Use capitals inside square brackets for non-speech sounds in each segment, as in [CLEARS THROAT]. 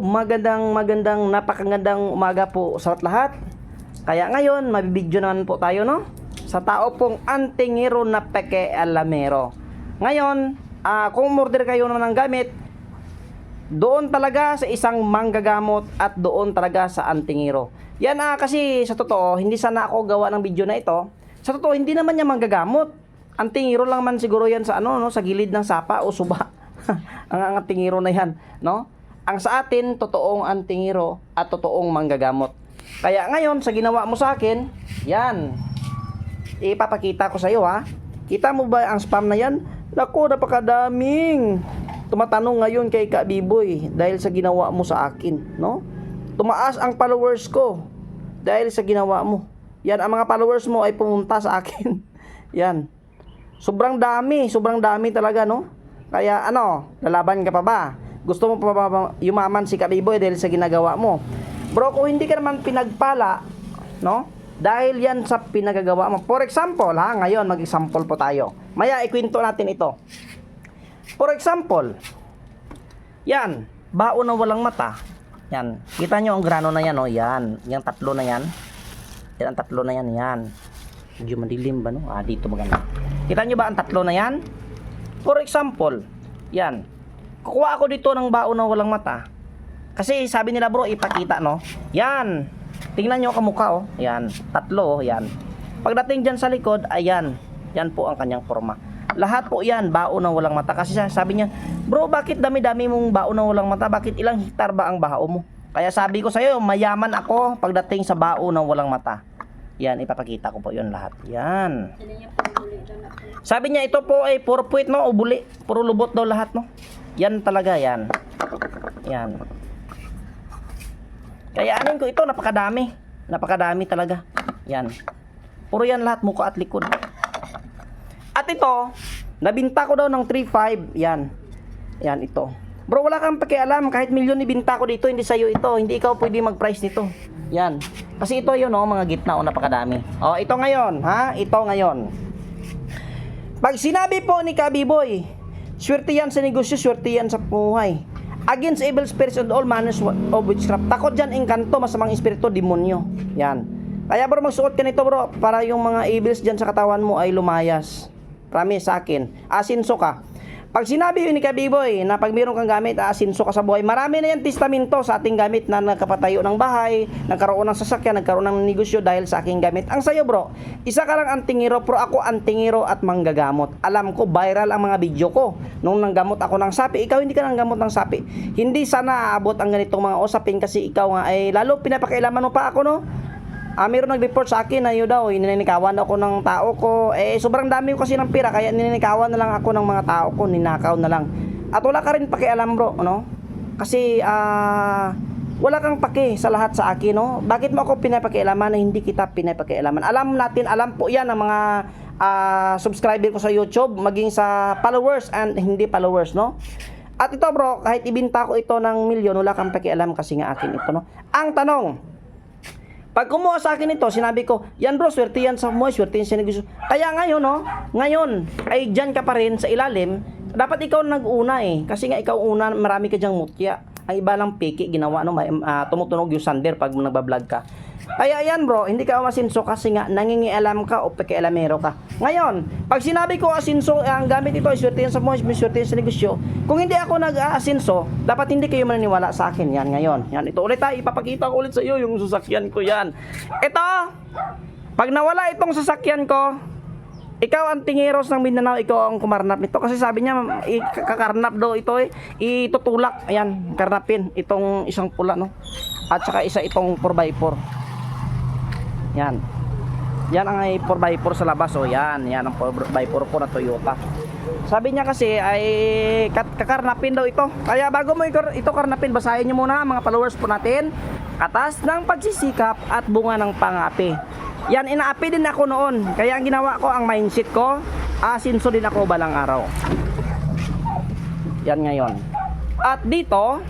Magandang magandang napakagandang umaga po sa lahat. Kaya ngayon, mabibidyo naman po tayo no? Sa tao pong antingero na peke alamero. Ngayon, ah, kung order kayo naman ng gamit, doon talaga sa isang manggagamot at doon talaga sa antingero. Yan ah, kasi sa totoo, hindi sana ako gawa ng video na ito. Sa totoo, hindi naman niya manggagamot. Antingero lang man siguro yan sa ano, no, sa gilid ng sapa o suba. ang [LAUGHS] ang antingero na yan, no? Ang sa atin, totoong antingero at totoong manggagamot. Kaya ngayon, sa ginawa mo sa akin, yan. Ipapakita ko sa iyo ha. Kita mo ba ang spam na yan? Naku, napakadaming. Tumatanong ngayon kay Ka Biboy dahil sa ginawa mo sa akin, no? Tumaas ang followers ko dahil sa ginawa mo. Yan, ang mga followers mo ay pumunta sa akin. [LAUGHS] yan. Sobrang dami, sobrang dami talaga, no? Kaya ano, lalaban ka pa ba? Gusto mo yumaman si Kabiboy dahil sa ginagawa mo? Bro, kung hindi ka naman pinagpala, no? Dahil yan sa pinagagawa mo. For example, ha, ngayon mag-example po tayo. Maya, ikwento natin ito. For example, yan, baon na walang mata. Yan, kita nyo ang grano na yan, oh, yan. Yung tatlo na yan. Yan ang tatlo na yan, yan. Medyo madilim ba, no? Ah, dito maganda. Kita nyo ba ang tatlo na yan? For example, yan. Kukuha ako dito ng baon na walang mata. Kasi sabi nila bro, ipakita no. Yan. Tingnan nyo kamukha oh. Yan. Tatlo oh. Yan. Pagdating dyan sa likod, ayan. Yan po ang kanyang forma. Lahat po yan, baon na walang mata. Kasi sabi niya, bro, bakit dami-dami mong baon na walang mata? Bakit ilang hektar ba ang bao mo? Kaya sabi ko sa'yo, mayaman ako pagdating sa baon na walang mata. Yan, ipapakita ko po yun lahat. Yan. Sabi niya, ito po ay puro puwit, no? O buli. Puro lubot daw lahat, no? Yan talaga, yan. Yan. Kaya anin ko ito, napakadami. Napakadami talaga. Yan. Puro yan lahat, muka at likod. At ito, nabinta ko daw ng 3.5. Yan. Yan, ito. Bro, wala kang pakialam. Kahit milyon ibinta ko dito, hindi sa'yo ito. Hindi ikaw pwede mag-price nito. Yan. Kasi ito yun, oh, mga gitna, oh, napakadami. Oh, ito ngayon, ha? Ito ngayon. Pag sinabi po ni Kabiboy, swerte yan sa negosyo, swerte yan sa buhay. Against evil spirits and all manners of witchcraft. Takot dyan, engkanto, masamang espiritu, demonyo. Yan. Kaya bro, magsuot ka nito bro, para yung mga evils dyan sa katawan mo ay lumayas. Promise sa akin. Asinso ka. Pag sinabi yun ni Kabiboy na pag mayroon kang gamit, aasinso ka sa buhay, marami na yan testamento sa ating gamit na nakapatayo ng bahay, nagkaroon ng sasakyan, nagkaroon ng negosyo dahil sa aking gamit. Ang sayo bro, isa ka lang antingero, pero ako antingero at manggagamot. Alam ko, viral ang mga video ko. Nung nanggamot ako ng sapi, ikaw hindi ka nanggamot ng sapi. Hindi sana aabot ang ganitong mga usapin kasi ikaw nga ay lalo pinapakailaman mo pa ako no. Ah, mayroon nag-report sa akin na yun daw, ninikawan ako ng tao ko. Eh, sobrang dami ko kasi ng pira, kaya ninikawan na lang ako ng mga tao ko, ninakaw na lang. At wala ka rin pakialam bro, no? Kasi, ah, wala kang paki sa lahat sa akin, no? Bakit mo ako pinapakialaman na hindi kita pinapakialaman? Alam natin, alam po yan ng mga ah, subscriber ko sa YouTube, maging sa followers and hindi followers, no? At ito bro, kahit ibinta ko ito ng milyon, wala kang pakialam kasi nga akin ito, no? Ang tanong, pag kumuha sa akin ito, sinabi ko, yan bro, swerte yan sa mo, swerte yan sa negosyo. Kaya ngayon, no, ngayon, ay dyan ka pa rin sa ilalim, dapat ikaw nag-una eh. Kasi nga ikaw una, marami ka dyang mutya. Ang iba lang piki, ginawa, no, ah, tumutunog yung sander pag nagbablog ka. Kaya yan bro, hindi ka masinso kasi nga nangingialam ka o pakialamero ka. Ngayon, pag sinabi ko asinso, ang gamit ito ay swerte sa mo, swerte sa negosyo. Kung hindi ako nag-aasinso, dapat hindi kayo maniniwala sa akin. Yan ngayon. Yan, ito ulit ha, ipapakita ko ulit sa iyo yung sasakyan ko yan. Ito, pag nawala itong sasakyan ko, ikaw ang tingiros ng Mindanao, ikaw ang kumarnap nito. Kasi sabi niya, kakarnap daw ito eh. Itutulak, ayan, karnapin. Itong isang pula, no? At saka isa itong 4x4. Yan. Yan ang ay 4x4 sa labas. O yan, yan ang 4x4 ko na Toyota. Sabi niya kasi ay kakarnapin daw ito. Kaya bago mo ito karnapin, basahin niyo muna mga followers po natin. Katas ng pagsisikap at bunga ng pangapi. Yan, inaapi din ako noon. Kaya ang ginawa ko, ang mindset ko, asinso din ako balang araw. Yan ngayon. At dito,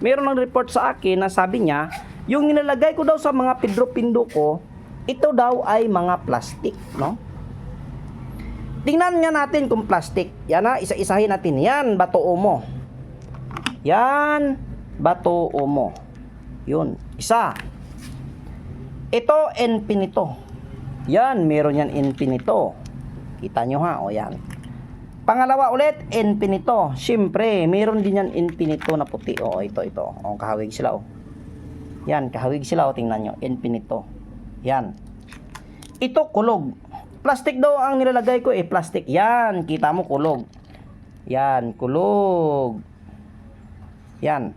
mayroon ng report sa akin na sabi niya, yung nilalagay ko daw sa mga pindro-pindo ko, ito daw ay mga plastic, no? Tingnan nga natin kung plastic. Yan na, isa-isahin natin. Yan, bato mo. Yan. bato umo. Yun. Isa. Ito, infinito. Yan, meron yan infinito. Kita nyo ha, o yan. Pangalawa ulit, infinito. Siyempre, meron din yan infinito na puti. O, ito, ito. O, kahawig sila, o. Yan, kahawig sila, o. Tingnan nyo, infinito. Yan. Ito, kulog. Plastic daw ang nilalagay ko, eh. Plastic. Yan, kita mo, kulog. Yan, kulog. Yan.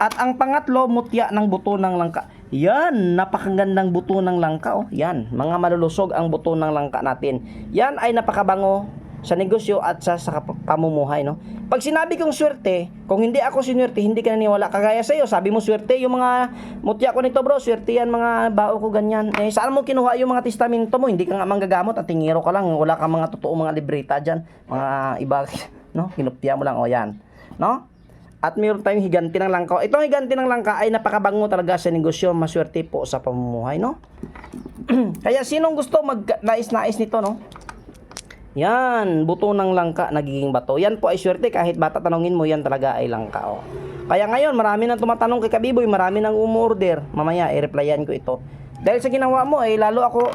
At ang pangatlo, mutya ng buto ng langka. Yan, napakagandang buto ng langka. Oh. Yan, mga malulusog ang buto ng langka natin. Yan ay napakabango sa negosyo at sa, sa pamumuhay. No? Pag sinabi kong swerte, kung hindi ako sinwerte, hindi ka naniwala. Kagaya sa iyo, sabi mo swerte, yung mga mutya ko nito bro, swerte yan mga bao ko ganyan. Eh, saan mo kinuha yung mga testamento mo? Hindi ka nga manggagamot, at tingiro ka lang. Wala ka mga totoo mga libreta dyan. Mga iba, [LAUGHS] no? Kinupya mo lang, o yan. No? At mayroon tayong higanti ng langka. Itong higanti ng langka ay napakabango talaga sa negosyo. Maswerte po sa pamumuhay, no? [CLEARS THROAT] Kaya sinong gusto mag nais-nais nito, no? Yan, buto ng langka nagiging bato. Yan po ay swerte kahit bata tanongin mo yan talaga ay langka. Oh. Kaya ngayon marami nang tumatanong kay Kabiboy, marami nang umorder. Mamaya i-replyan ko ito. Dahil sa ginawa mo ay lalo ako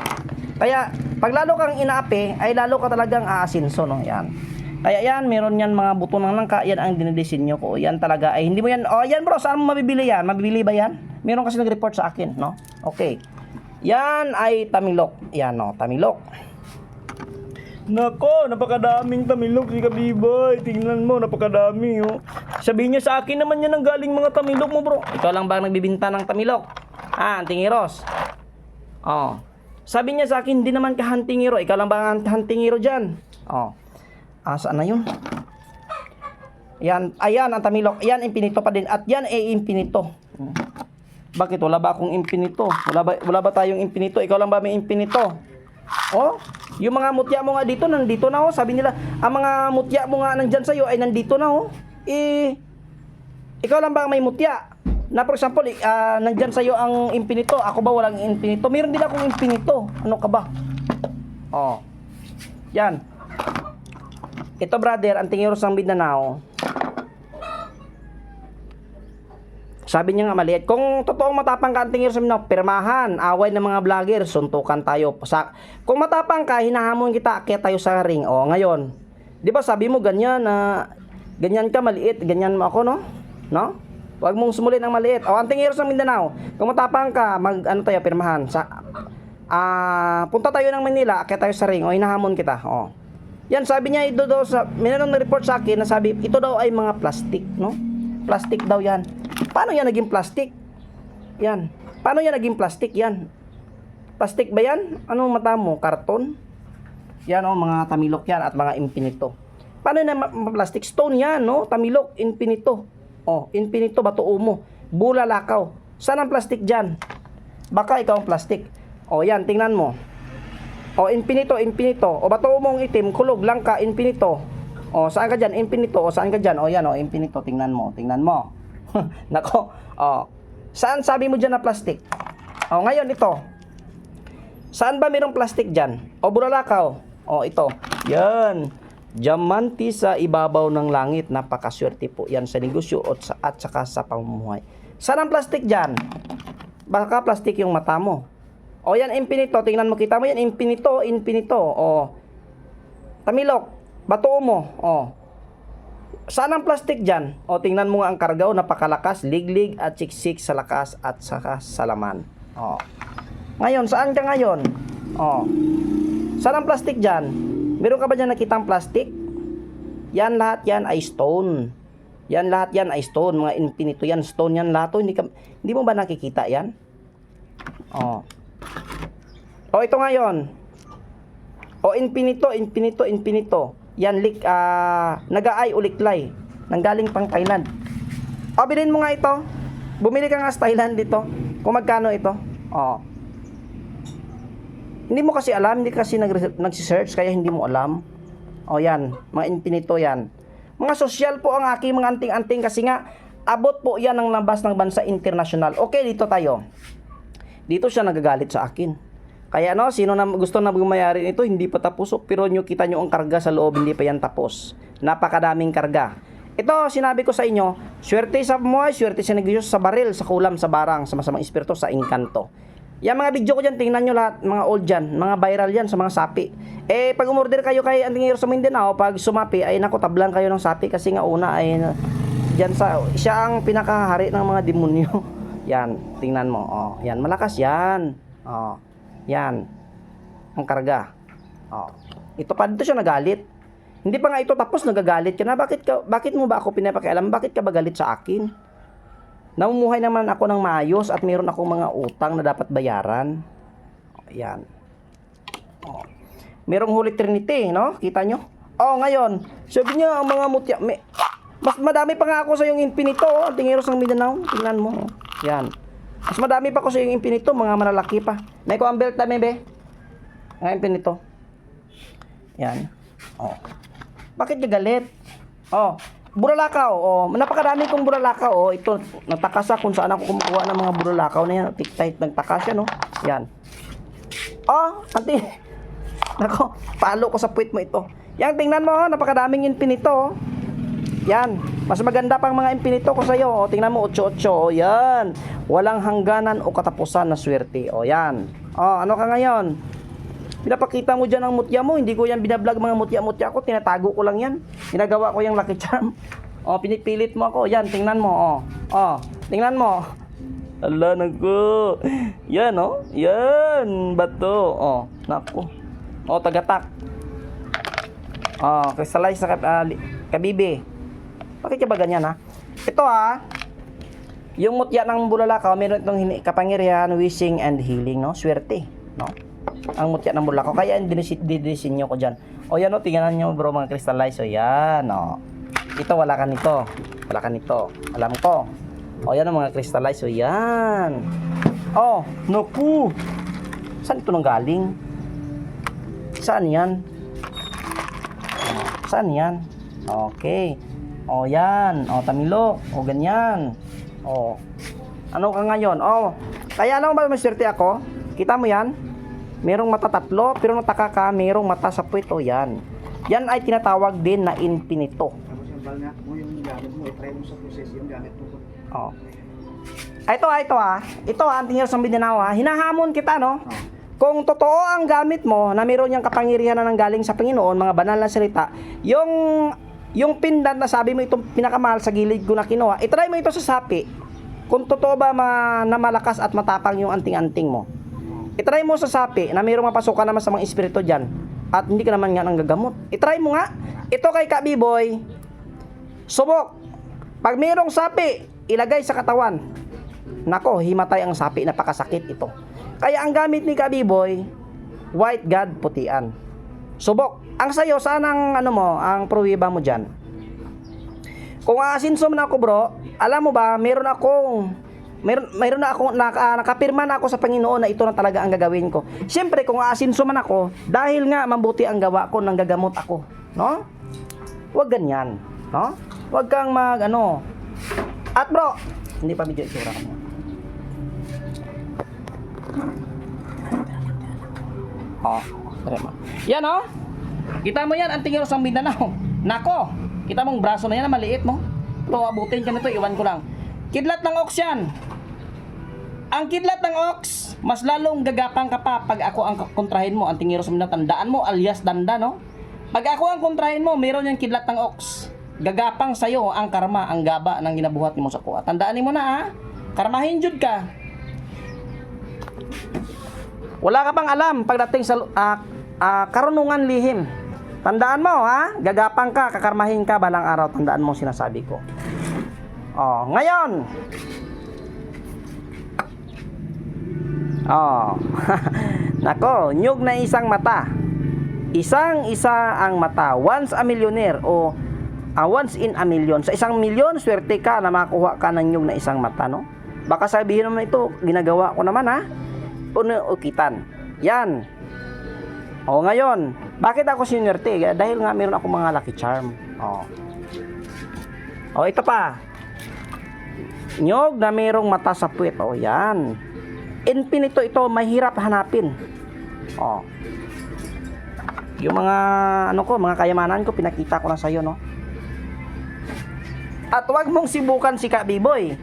kaya pag lalo kang inaapi ay lalo ka talagang aasinso no. Yan. Kaya yan, meron yan mga buto ng langka, yan ang dinidisenyo ko. Yan talaga ay hindi mo yan. Oh, yan bro, saan mo mabibili yan? Mabibili ba yan? Meron kasi nag-report sa akin, no? Okay. Yan ay tamilok. Yan no, tamilok. Nako, napakadaming tamilok si Kabiboy. Tingnan mo, napakadami oh. Sabihin niya sa akin naman yan ang galing mga tamilok mo, bro. Ikaw lang ba nagbibinta ng tamilok? Ah, tingiros. Oh. Sabi niya sa akin, hindi naman ka huntingiro. Ikaw lang ba ang huntingiro dyan? Oh. Ah, saan na yun? Yan, ayan ang tamilok. Yan, impinito pa din. At yan ay impinito. Hmm. Bakit? Wala ba akong impinito? Wala ba, wala ba tayong impinito? Ikaw lang ba may impinito? Oh, yung mga mutya mo nga dito, nandito na oh. Sabi nila, ang mga mutya mo nga nandyan sa'yo ay nandito na oh. Eh, ikaw lang ba ang may mutya? Na for example, ah, nandyan sa'yo ang impinito. Ako ba walang impinito? Meron din akong impinito. Ano ka ba? Oh. Yan. Ito brother, ang tingiros ng Mindanao. Sabi niya nga maliit. Kung totoong matapang ka ang tingiros ng Mindanao, pirmahan, away ng mga vlogger, suntukan tayo. Sa, kung matapang ka, hinahamon kita, kaya tayo sa ring. O, ngayon. Di ba sabi mo ganyan na ganyan ka maliit, ganyan mo ako, no? No? Huwag mong sumulin ang maliit. O, ang tingiros ng Mindanao, kung matapang ka, mag, ano tayo, pirmahan. Sa, ah, punta tayo ng Manila, kaya tayo sa ring. O, hinahamon kita. O. Yan, sabi niya ito daw sa, mayroon na report sa akin na sabi, ito daw ay mga plastic, no? Plastic daw yan. Paano yan naging plastic? Yan. Paano yan naging plastic? Yan. Plastic ba yan? Anong mata mo? Karton? Yan o, mga tamilok yan at mga infinito. Paano na plastic? Stone yan, no? Tamilok, infinito. O, infinito, bato umo. Bula lakaw. Saan ang plastic dyan? Baka ikaw ang plastic. O, yan, tingnan mo. O, infinito, infinito. O, bato mong itim, kulog, langka, infinito. O, saan ka dyan? Infinito. O, saan ka dyan? O, yan, o, infinito. Tingnan mo, tingnan mo. [LAUGHS] Nako. O, saan sabi mo dyan na plastic? O, ngayon, ito. Saan ba mayroong plastic dyan? O, bulalakaw. O, ito. Yan. Diamante sa ibabaw ng langit. Napakaswerte po yan sa negosyo at, sa, at saka sa pamumuhay. Saan ang plastic dyan? Baka plastic yung mata mo. O yan, infinito. Tingnan mo, kita mo yan, infinito, infinito. O, tamilok, bato mo. O, saan ang plastic dyan? O, tingnan mo nga ang kargaw, napakalakas, liglig at siksik sa lakas at sa laman. O, ngayon, saan ka ngayon? O, saan ang plastic dyan? Meron ka ba dyan nakitang plastic? Yan lahat yan ay stone. Yan lahat yan ay stone, mga infinito yan, stone yan lahat. Hindi, ka, hindi mo ba nakikita yan? Oh. O ito ngayon. O infinito, infinito, infinito. Yan lik ah nagaay uliklay. Nanggaling pang Thailand. O bilhin mo nga ito. Bumili ka nga sa Thailand dito. Kung magkano ito? O. Hindi mo kasi alam, hindi kasi nag nagsi-search kaya hindi mo alam. O yan, mga infinito yan. Mga sosyal po ang aking mga anting-anting kasi nga abot po yan ng labas ng bansa international. Okay, dito tayo. Dito siya nagagalit sa akin. Kaya no, sino na gusto na gumayari nito, hindi pa tapos. oh. Pero nyo kita nyo ang karga sa loob, hindi pa yan tapos. Napakadaming karga. Ito, sinabi ko sa inyo, swerte sa pamuhay, swerte sa negosyo, sa baril, sa kulam, sa barang, sa masamang espiritu, sa engkanto. Yung mga video ko dyan, tingnan nyo lahat, mga old dyan, mga viral yan sa mga sapi. Eh, pag umorder kayo kay Antingero sa Mindanao, pag sumapi, ay naku, tablan kayo ng sapi kasi nga una ay dyan sa, siya ang pinakahari ng mga demonyo. [LAUGHS] yan, tingnan mo, oh, yan, malakas yan. Oh, yan, ang karga. Oh, ito pa dito siya nagalit. Hindi pa nga ito tapos nagagalit ka na. Bakit ka bakit mo ba ako pinapakialam? Bakit ka ba galit sa akin? Namumuhay naman ako ng maayos at mayroon akong mga utang na dapat bayaran. Ayan. Oh. Merong Holy Trinity, no? Kita nyo? Oh, ngayon, sabi niya ang mga mutya, may, mas madami pa nga ako sa yung infinito, oh, tingiros ng Mindanao. Tingnan mo. oh. Yan. Mas madami pa ako sa yung infinito, mga malalaki pa. May ko ang belt na, be. Ang infinito. Yan. Oh. Bakit ka galit? Oh, buralakaw. Oh, napakadami kong buralakaw. Oh, ito, nagtaka kung saan ako kumukuha ng mga buralakaw na yan. Tiktait, nagtaka siya, no? Yan. Oh, anti. [LAUGHS] Nako, palo ko sa puwit mo ito. Yan, tingnan mo, oh, napakadaming infinito. Oh. Yan. Mas maganda pang mga infinito ko sa iyo. O, tingnan mo, 8-8. O, yan. Walang hangganan o katapusan na swerte. O, yan. O, ano ka ngayon? Pinapakita mo dyan ang mutya mo. Hindi ko yan binablog mga mutya-mutya ko. Tinatago ko lang yan. Ginagawa ko yung lucky charm. O, pinipilit mo ako. Yan, tingnan mo. O, o tingnan mo. Ala, naku. Yan, o. Yan. Bato. O, naku. O, tagatak. O, crystallize na kab- ah, li- kabibi. Bakit ba ganyan, ha? Ito, ha. Yung mutya ng bulalakaw, meron itong kapangyarihan, wishing, and healing, no? Swerte, no? Ang mutya ng bulalakaw. Kaya dinidisinyo ko dyan. O yan, o, tingnan nyo, bro, mga crystallize. O yan, o. Ito, wala ka nito. Wala ka nito. Alam ko. O yan, ang mga crystallize. O yan. Oh, naku. Saan ito nang galing? Saan yan? Saan yan? Okay. O yan. O tamilok. O ganyan. O. Ano ka ngayon? O. Kaya ano ba maswerte ako? Kita mo yan? Merong mata tatlo, pero nataka ka, merong mata sa puwit. O yan. Yan ay tinatawag din na infinito. Tapos yung bal nga mo yung gamit mo, i-try mo sa process yung gamit mo. Oh. Ah, Ito ah, ito ah. Ito ah, ang tingin sa Mindanao ah. Hinahamon kita no. Oh. Kung totoo ang gamit mo na mayroon niyang kapangyarihan na nanggaling sa Panginoon, mga banal na salita, yung yung pindan na sabi mo itong pinakamahal sa gilid ko na kinuha, itry mo ito sa sapi. Kung totoo ba ma, na malakas at matapang yung anting-anting mo. Itry mo sa sapi na mayroong mapasukan naman sa mga espiritu dyan at hindi ka naman nga nang gagamot. Itry mo nga. Ito kay Kabiboy, subok. Pag mayroong sapi, ilagay sa katawan. Nako, himatay ang sapi, napakasakit ito. Kaya ang gamit ni Kabiboy, white god putian. Subok. Ang sayo, saan ang ano mo, ang pruwiba mo dyan? Kung aasinso man ako bro, alam mo ba, meron akong meron, meron na ako naka, nakapirma na ako sa Panginoon na ito na talaga ang gagawin ko. Siyempre, kung aasinso man ako, dahil nga mabuti ang gawa ko nang gagamot ako, no? Huwag ganyan, no? Huwag kang mag ano. At bro, hindi pa medyo itsura ka mo. Oh, tara mo. Yan oh. Kita mo yan, ang tingin sa Mindanao. Nako, kita mong braso na yan, maliit mo. Pero abutin ka nito, iwan ko lang. Kidlat ng ox yan. Ang kidlat ng ox, mas lalong gagapang ka pa pag ako ang kontrahin mo. Ang tingin sa Mindanao, tandaan mo, alias danda, no? Pag ako ang kontrahin mo, meron yung kidlat ng ox. Gagapang sa'yo ang karma, ang gaba ng ginabuhat mo sa kuha. Tandaan mo na ha. Karmahin jud ka. Wala ka bang alam pagdating sa ah, ah, karunungan lihim. Tandaan mo ha, gagapang ka, kakarmahin ka balang araw. Tandaan mo sinasabi ko. Oh, ngayon. Oh. [LAUGHS] Nako, nyug na isang mata. Isang isa ang mata. Once a millionaire o ah, once in a million. Sa isang milyon, swerte ka na makuha ka ng nyug na isang mata, no? Baka sabihin naman ito, ginagawa ko naman ha. Puno ukitan. Yan. O ngayon, bakit ako sinwerte? Dahil nga meron ako mga lucky charm. O. O ito pa. Nyog na mayroong mata sa puwet. O yan. Infinito ito, mahirap hanapin. O. Yung mga ano ko, mga kayamanan ko pinakita ko na sa iyo, no. At huwag mong sibukan si Kabiboy.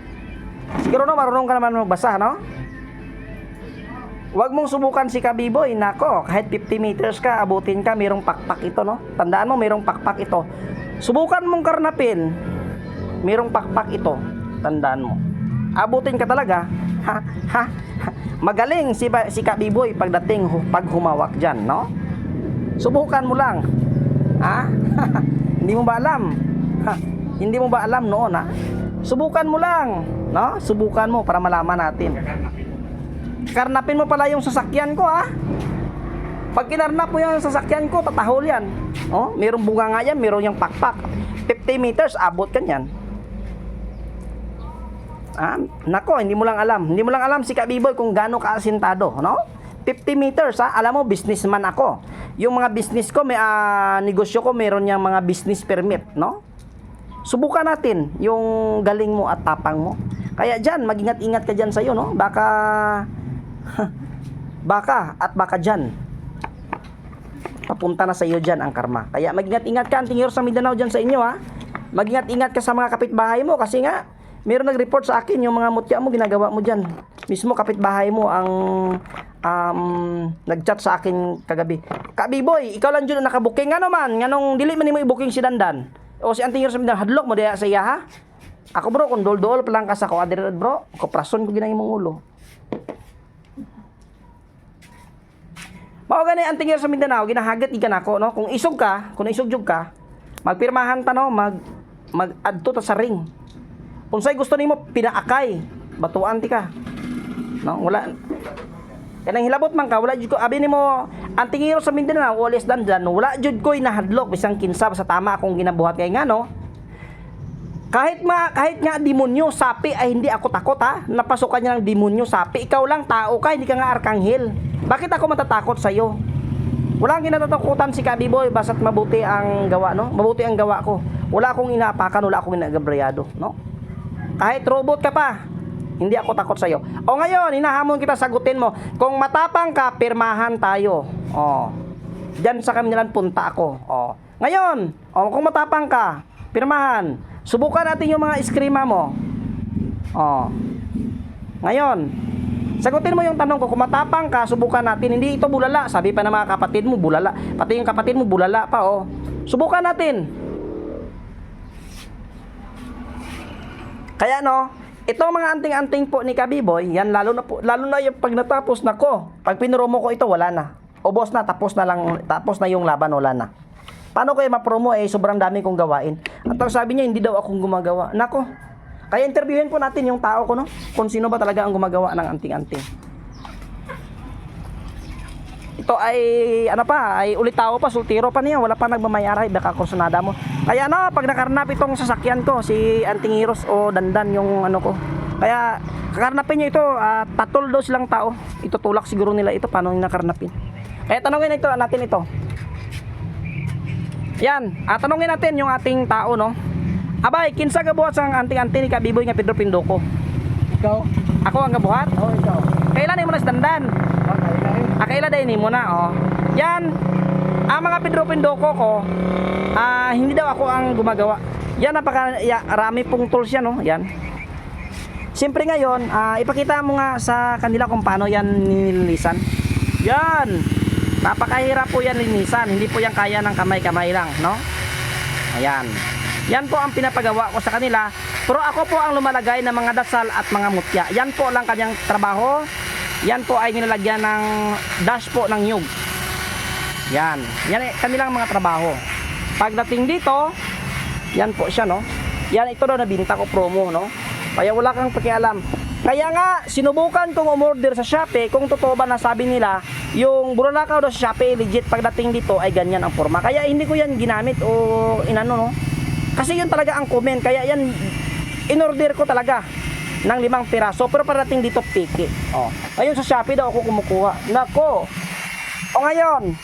Siguro no, marunong ka naman magbasa, no? Huwag mong subukan si Kabiboy. Nako, kahit 50 meters ka, abutin ka, mayroong pakpak ito, no? Tandaan mo, mayroong pakpak ito. Subukan mong karnapin, mayroong pakpak ito. Tandaan mo. Abutin ka talaga. Ha, ha, ha. Magaling si, si Kabiboy pagdating pag humawak dyan, no? Subukan mo lang. Ha? [LAUGHS] Hindi mo ba alam? Ha? Hindi mo ba alam noon, ha? Subukan mo lang, no? Subukan mo para malaman natin. Karnapin mo pala yung sasakyan ko, ha? Pag kinarnap mo yung sasakyan ko, tatahol yan. Oh, mayroong bunga nga yan, mayroong yung pakpak. 50 meters, abot ka yan. Ah, nako, hindi mo lang alam. Hindi mo lang alam si Kabiboy kung gaano kaasintado, no? 50 meters, ha? Alam mo, businessman ako. Yung mga business ko, may ah, negosyo ko, meron niyang mga business permit, no? Subukan natin yung galing mo at tapang mo. Kaya dyan, mag-ingat-ingat ka dyan sa'yo, no? Baka, [LAUGHS] baka at baka dyan. Papunta na sa iyo dyan ang karma. Kaya mag-ingat-ingat ka, ang tingin sa Mindanao dyan sa inyo, ha? Mag-ingat-ingat ka sa mga kapitbahay mo kasi nga, meron nag-report sa akin yung mga mutya mo, ginagawa mo dyan. Mismo kapitbahay mo ang um, nag-chat sa akin kagabi. Kabiboy, ikaw lang dyan ang nakabuking. Nga naman, nga nung dili man mo i-booking si Dandan. O si Anting sa Mindanao, hadlok mo diya sa iya, ha? Ako bro, kung dol-dol pa lang ka sa ko, bro, koprason ko ginang imong ulo. Mao gani ang tingin sa Mindanao, ginahagat ikan ako, no? Kung isog ka, kung isog jud ka, magpirmahan ta no, mag mag adto ta sa ring. Kung say gusto nimo pinaakay, batuan ti ka. No, wala Kanang hilabot man ka, wala jud ko abi nimo ang tingin sa Mindanao, walis dandan, wala jud ko inahadlok bisang kinsa sa tama akong ginabuhat kay ngano. Kahit ma kahit nga demonyo, sapi ay hindi ako takot ha. Napasukan niya ng demonyo, sapi. Ikaw lang tao ka, hindi ka nga arkanghel. Bakit ako matatakot sa iyo? Wala kang kinatatakutan si Kabiboy basta't mabuti ang gawa, no? Mabuti ang gawa ko. Wala akong inaapakan, wala akong inagabriyado, no? Kahit robot ka pa, hindi ako takot sa iyo. O ngayon, hinahamon kita sagutin mo. Kung matapang ka, pirmahan tayo. O. Diyan sa kanilang punta ako. O. Ngayon, o, kung matapang ka, pirmahan. Subukan natin yung mga iskrima mo. O. Ngayon, sagutin mo yung tanong ko, kung matapang ka, subukan natin. Hindi ito bulala. Sabi pa ng mga kapatid mo, bulala. Pati yung kapatid mo, bulala pa, oh. Subukan natin. Kaya no, itong mga anting-anting po ni Kabiboy, yan lalo na po, lalo na yung pag natapos na ko. Pag pinromo ko ito, wala na. Ubos na, tapos na lang, tapos na yung laban, wala na. Paano ko ma-promo eh, sobrang dami kong gawain. At ang sabi niya, hindi daw akong gumagawa. Nako, kaya interviewin po natin yung tao ko, no? Kung sino ba talaga ang gumagawa ng anting-anting. Ito ay, ano pa, ay ulit tao pa, sultiro pa niya, wala pa nagmamayara, baka kursunada mo. Kaya no, pag nakarnap itong sasakyan ko, si Anting Heroes o Dandan yung ano ko. Kaya, kakarnapin niyo ito, ah, tatol daw silang tao. Itutulak siguro nila ito, paano nakarnapin. Kaya tanongin ito, natin ito. Yan, ah, tanongin natin yung ating tao, no? Abay, kinsa gabuhat sang anting-anting ni Kabiboy nga Pedro Pindoko? Ikaw? Ako ang gabuhat? Oo, ikaw. Kailan mo na Dandan? Okay, okay. Akaila din mo na, oh. Yan, ang mga Pedro Pindoko ko, ah, hindi daw ako ang gumagawa. Yan, napaka, ya, rami pong tools yan, oh. Yan. Siyempre ngayon, ah, ipakita mo nga sa kanila kung paano yan nililisan. Yan. Napakahirap po yan linisan. Hindi po yan kaya ng kamay-kamay lang, no? Ayan. Yan po ang pinapagawa ko sa kanila. Pero ako po ang lumalagay ng mga dasal at mga mutya. Yan po lang kanyang trabaho. Yan po ay nilalagyan ng dash po ng nyug. Yan. Yan ay kanilang mga trabaho. Pagdating dito, yan po siya, no? Yan, ito daw nabinta ko promo, no? Kaya wala kang pakialam. Kaya nga, sinubukan kong umorder sa Shopee kung totoo ba na sabi nila, yung bulalakaw daw sa Shopee, legit pagdating dito ay ganyan ang forma. Kaya hindi ko yan ginamit o inano, no? Kasi yun talaga ang comment. Kaya yan, inorder ko talaga ng limang piraso. Pero pagdating dito, piki. Oh. Ayun sa Shopee daw ako kumukuha. Nako. O ngayon,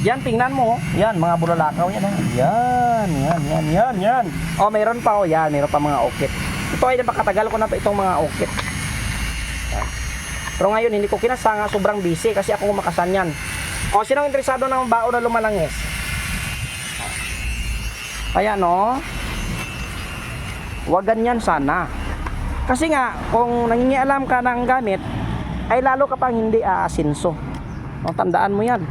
yan, tingnan mo. oh. Yan, mga bulalakaw yan. Oh. Yan, yan, yan, yan, yan. Oh, meron pa oh. Yan, meron pa mga okit. Ito ay napakatagal ko na to itong mga okit. Pero ngayon, hindi ko kinasanga. Sobrang busy kasi ako kumakasan yan. O, sino ang interesado ng bao na lumalangis? Kaya no, Huwag ganyan sana. Kasi nga, kung nangingialam ka ng gamit, ay lalo ka pang hindi aasinso. O, tandaan mo yan.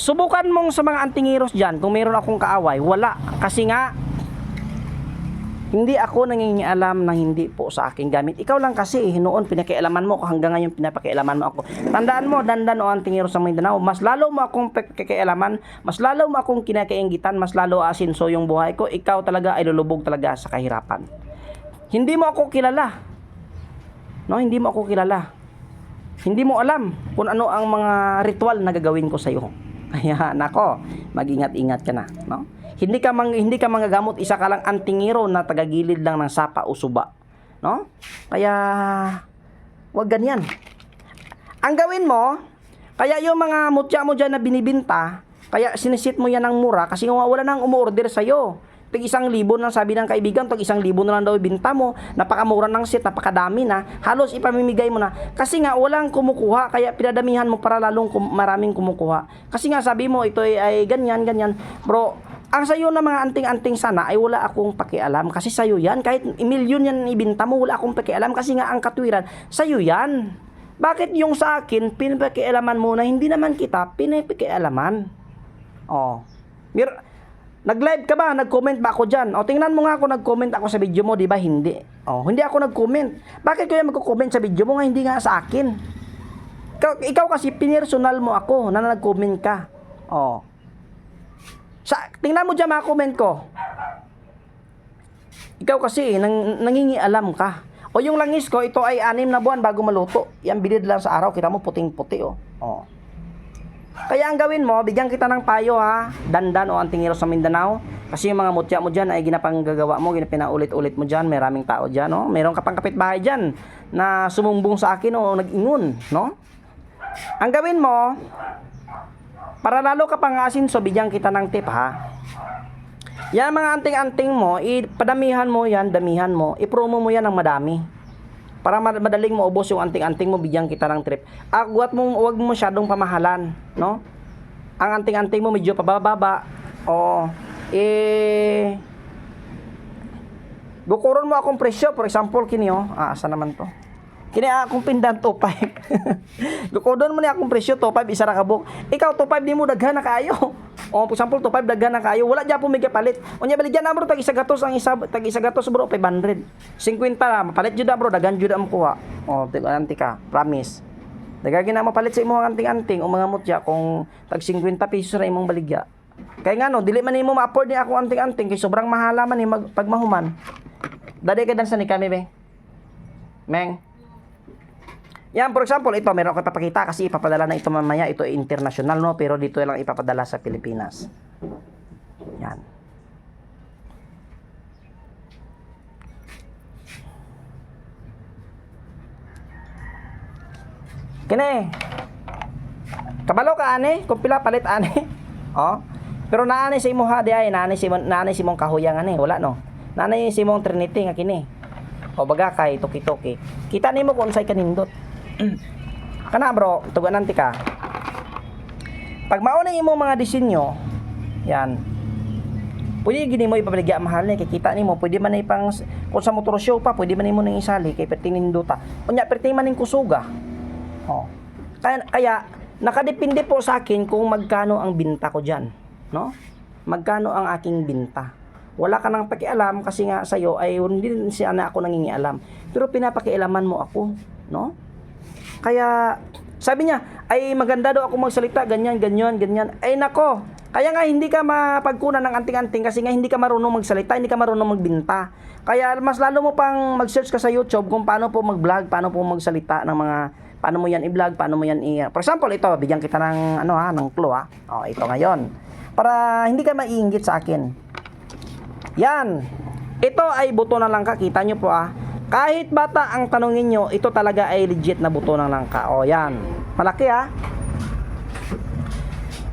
Subukan mong sa mga antingiros dyan, kung meron akong kaaway, wala. Kasi nga, hindi ako nangingialam na hindi po sa aking gamit. Ikaw lang kasi, eh, noon pinakialaman mo ako, hanggang ngayon pinapakialaman mo ako. Tandaan mo, dandan o antingiros sa Mindanao, mas lalo mo akong pakikialaman, mas lalo mo akong kinakaingitan, mas lalo asinso yung buhay ko, ikaw talaga ay lulubog talaga sa kahirapan. Hindi mo ako kilala. No, hindi mo ako kilala. Hindi mo alam kung ano ang mga ritual na gagawin ko sa iyo. Kaya [LAUGHS] nako, mag-ingat-ingat ka na, no? Hindi ka mang hindi ka manggagamot isa ka lang antingiro na tagagilid lang ng sapa o suba, no? Kaya wag ganyan. Ang gawin mo, kaya yung mga mutya mo dyan na binibinta, kaya sinisit mo yan ng mura kasi wala nang umorder sa'yo. Tig isang libo na sabi ng kaibigan, tig isang libo na lang daw ibinta mo, napakamura ng sit, napakadami na, halos ipamimigay mo na. Kasi nga walang kumukuha, kaya pinadamihan mo para lalong kum- maraming kumukuha. Kasi nga sabi mo, ito ay, ay ganyan, ganyan. Bro, ang sayo na mga anting-anting sana ay wala akong pakialam kasi sayo yan. Kahit milyon yan ibinta mo, wala akong pakialam kasi nga ang katwiran, sayo yan. Bakit yung sa akin, pinapakialaman mo na hindi naman kita pinapakialaman? Oh. Mir Nag-live ka ba? Nag-comment ba ako dyan? O, tingnan mo nga ako nag-comment ako sa video mo, di ba? Hindi. O, hindi ako nag-comment. Bakit kaya magko-comment sa video mo nga hindi nga sa akin? Ikaw, ikaw kasi pinersonal mo ako na nag-comment ka. O. Sa, tingnan mo dyan mga comment ko. Ikaw kasi, nang, nangingialam ka. O yung langis ko, ito ay anim na buwan bago maluto. Yan bilid lang sa araw. Kita mo puting-puti, oh. oh. Kaya ang gawin mo, bigyan kita ng payo ha. Dandan o antingiro sa Mindanao. Kasi yung mga mutya mo dyan ay ginapanggagawa mo, ginapinaulit-ulit mo dyan. May raming tao dyan, no? Meron ka pang kapitbahay dyan na sumumbong sa akin o nag-ingon, no? Ang gawin mo, para lalo ka pang asin, so bigyan kita ng tip ha. Yan mga anting-anting mo, ipadamihan mo yan, damihan mo, ipromo mo yan ng madami. Para mad- madaling maubos yung anting-anting mo, bigyan kita ng trip. Agwat mo, huwag mo masyadong pamahalan, no? Ang anting-anting mo medyo pababa, o, eh, Bukuron mo akong presyo, for example, kini oh, ah, asa naman to? Kini akong pindan to 5. Bukuron mo ni akong presyo to 5 isa ra ka book. Ikaw to 5 di mo daghan na kayo. [LAUGHS] O for example to 5 daghan na kayo. Wala dyan po may kapalit. Unya baligyan na bro tag isa gatos ang isa tag isa gatos bro 500. 50 na mapalit jud bro daghan jud ang kuha. O tigo anti ka, promise. Dagagi na mapalit sa imong anting-anting o mga mutya kung tag 50 pesos ra imong baligya. Kaya nga no, dili man nimo ma-afford ni ako anting-anting kay sobrang mahala man ni mag, pagmahuman. Dali ka dan sa ni kami be. Meng. Yan, for example, ito, meron ako ipapakita kasi ipapadala na ito mamaya. Ito international, no? Pero dito lang ipapadala sa Pilipinas. Yan. Kini. Kabalo ka ani, kung pila palit ani. [LAUGHS] Oh. Pero naani si imo ha di ay naani si naani si mong kahuyang ani, wala no. Naani si mong Trinity nga kini. O baga kay toki-toki. Kita nimo kung unsay kanindot. Kana bro, tugan nanti ka. Pag mauna imo mga disenyo, yan. Pwede gini mo ipabaligya mahal ni kay kita nimo, pwede man na ipang kung sa motor show pa, pwede man nimo nang isali kay perti ninduta. Unya perti man ning kusuga. Oh. Kaya, kaya nakadepende po sa akin kung magkano ang binta ko diyan, no? Magkano ang aking binta. Wala ka nang pakialam kasi nga sa iyo ay hindi din si ana ako nangingialam. Pero pinapakialaman mo ako, no? Kaya sabi niya, ay maganda daw ako magsalita, ganyan, ganyan, ganyan. Ay nako, kaya nga hindi ka mapagkunan ng anting-anting kasi nga hindi ka marunong magsalita, hindi ka marunong magbinta. Kaya mas lalo mo pang mag-search ka sa YouTube kung paano po mag-vlog, paano po magsalita ng mga paano mo yan i-vlog, paano mo yan i For example, ito, bigyan kita ng ano ha, ng clue ha. Oh, ito ngayon. Para hindi ka maiinggit sa akin. Yan. Ito ay buto ng langka. Kita nyo po ah. Kahit bata ang tanongin nyo, ito talaga ay legit na buto ng langka. O yan. Malaki ah.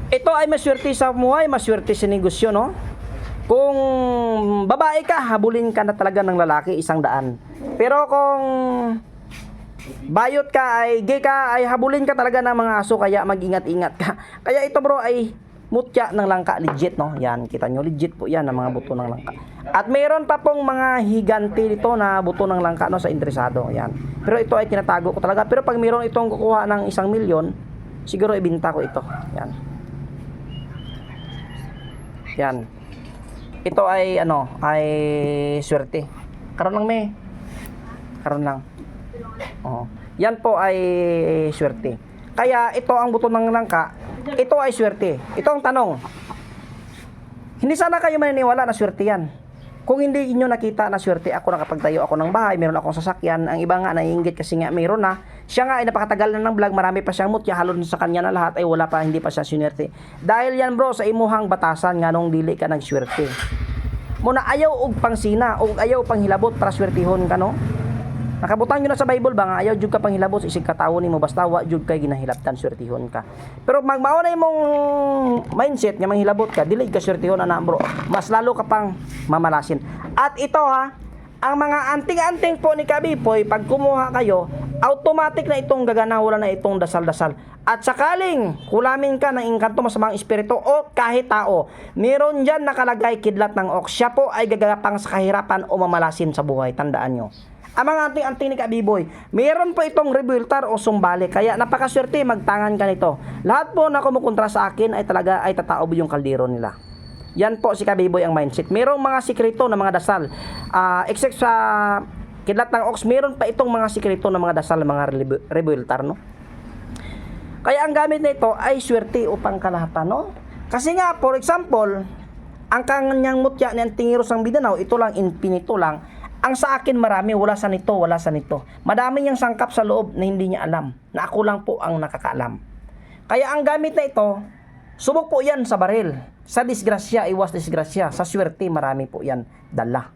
Ito ay maswerte sa buhay, maswerte sa negosyo, no? Kung babae ka, habulin ka na talaga ng lalaki, isang daan. Pero kung bayot ka, ay gay ka, ay habulin ka talaga ng mga aso, kaya mag-ingat-ingat ka. [LAUGHS] Kaya ito bro ay mutya ng langka legit no yan kita nyo legit po yan ang mga buto ng langka at mayroon pa pong mga higante dito na buto ng langka no sa interesado yan pero ito ay tinatago ko talaga. Pero pag mayroon itong kukuha ng isang milyon siguro ibinta ko ito yan yan ito ay ano ay swerte. Karon lang may karon lang. Oh yan po ay swerte. Kaya ito ang buto ng langka ito ay swerte. Ito ang tanong. Hindi sana kayo maniniwala na swerte yan kung hindi inyo nakita na swerte ako nakapagtayo ako ng bahay, meron akong sasakyan, ang iba nga naiinggit kasi nga meron na. Siya nga ay napakatagal na ng vlog, marami pa siyang mutya, halon sa kanya na lahat ay wala pa, hindi pa siya swerte. Dahil yan bro, sa imuhang batasan nga nung dili ka nagswerte. Muna ayaw og pangsina, og ayaw pang hilabot para swertihon ka no. Nakabutang yun na sa Bible ba nga ayaw jud ka pang hilabot sa isig katawo nimo basta wa jud kay ginahilabtan swertihon ka. Pero magmao na imong mindset nga manghilabot ka, dili ka swertihon ana bro. Mas lalo ka pang mamalasin. At ito ha, ang mga anting-anting po ni Kabipoy, pag kumuha kayo, automatic na itong gagana, wala na itong dasal-dasal. At sakaling kulamin ka ng inkanto masamang espiritu o kahit tao, meron dyan nakalagay kidlat ng ok. Siya po ay gagapang sa kahirapan o mamalasin sa buhay. Tandaan nyo. Ang mga anting-anting ni Kabiboy, meron po itong rebuiltar o sumbali. Kaya napakaswerte magtangan ka nito. Lahat po na kumukontra sa akin ay talaga ay tataob yung kaldero nila. Yan po si Kabiboy ang mindset. Merong mga sikreto na mga dasal. Ah, except sa kidlat ng ox, meron pa itong mga sikreto na mga dasal, mga rebu- rebuiltar, no? Kaya ang gamit na ito ay swerte upang kalahatan, no? Kasi nga, for example, ang kanyang mutya ni Antingiros ang Bidanaw, ito lang, infinito lang. Ang sa akin marami, wala sa nito, wala sa nito. Madami niyang sangkap sa loob na hindi niya alam, na ako lang po ang nakakaalam. Kaya ang gamit na ito, subok po yan sa baril. Sa disgrasya, iwas disgrasya. Sa swerte, marami po yan dala.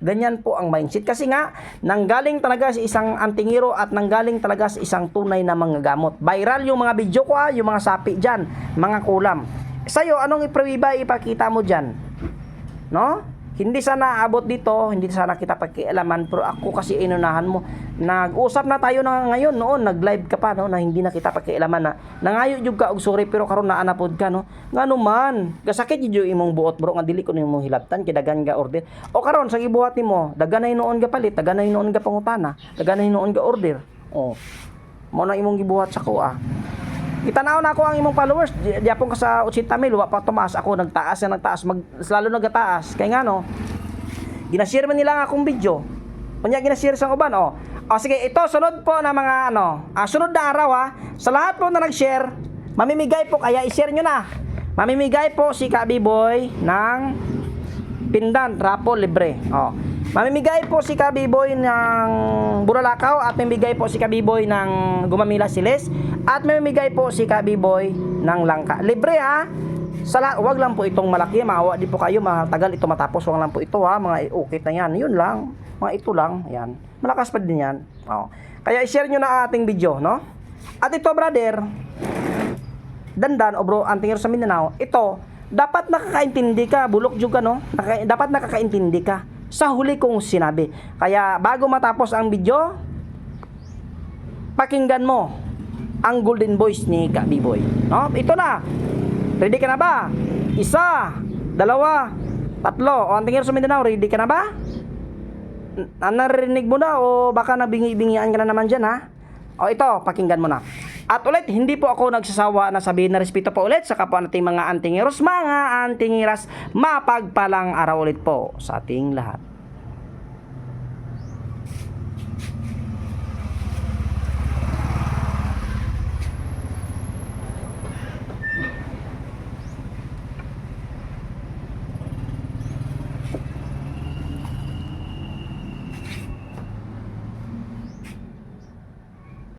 Ganyan po ang mindset. Kasi nga, nanggaling talaga sa isang antingiro at nanggaling talaga sa isang tunay na mga gamot. Viral yung mga video ko ha, yung mga sapi dyan, mga kulam. Sa'yo, anong iprawiba ipakita mo dyan? No? Hindi sana abot dito, hindi sana kita pagkialaman, pero ako kasi inunahan mo. Nag-usap na tayo na ngayon noon, nag-live ka pa no, na hindi na kita pagkialaman na. Nangayo jud ka og sorry pero karon naa na pod ka no. Ngano man, gasakit jud imong buot bro nga dili ko nimong hilabtan kay daghan ga order. O karon sa gibuhat nimo, daghan na noon ga palit, daghan na noon ga pangutana, daghan na noon ga order. Oh. Mo na imong gibuhat sa kuha. Itanaw na ako ang imong followers. Di, di ka sa 80 mil, wa pa tumaas ako, nagtaas na nagtaas, mag, lalo nagataas. Kaya nga no, ginashare man nila akong video. Kunya ginashare sa uban, oh. O sige, ito sunod po na mga ano, ah, sunod na araw ha. Sa lahat po na nag-share, mamimigay po kaya i-share nyo na. Mamimigay po si Kabi Boy ng pindan, rapo, libre. Oh. Mamimigay po si Kabiboy ng Buralakaw at mamimigay po si Kabiboy ng Gumamila Siles at mamimigay po si Kabiboy ng Langka. Libre ha. Sa wag lang po itong malaki, maawa di po kayo, matagal ito matapos, wag lang po ito ha, mga ukit na yan, yun lang, mga ito lang, yan, malakas pa din yan, oh. kaya i-share nyo na ating video, no? At ito brother, dandan o bro, anting sa Mindanao, ito, dapat nakakaintindi ka, bulok juga no, Naka, dapat nakakaintindi ka sa huli kong sinabi. Kaya bago matapos ang video, pakinggan mo ang golden voice ni Ka B-Boy. No? Ito na. Ready ka na ba? Isa, dalawa, tatlo. O ang tingin sa Mindanao, ready ka na ba? N- Narinig mo na o baka nabingi-bingian ka na naman dyan ha? O ito, pakinggan mo na. At ulit, hindi po ako nagsasawa na sabihin na respeto po ulit sa kapwa nating mga antingiros, mga antingiras, mapagpalang araw ulit po sa ating lahat.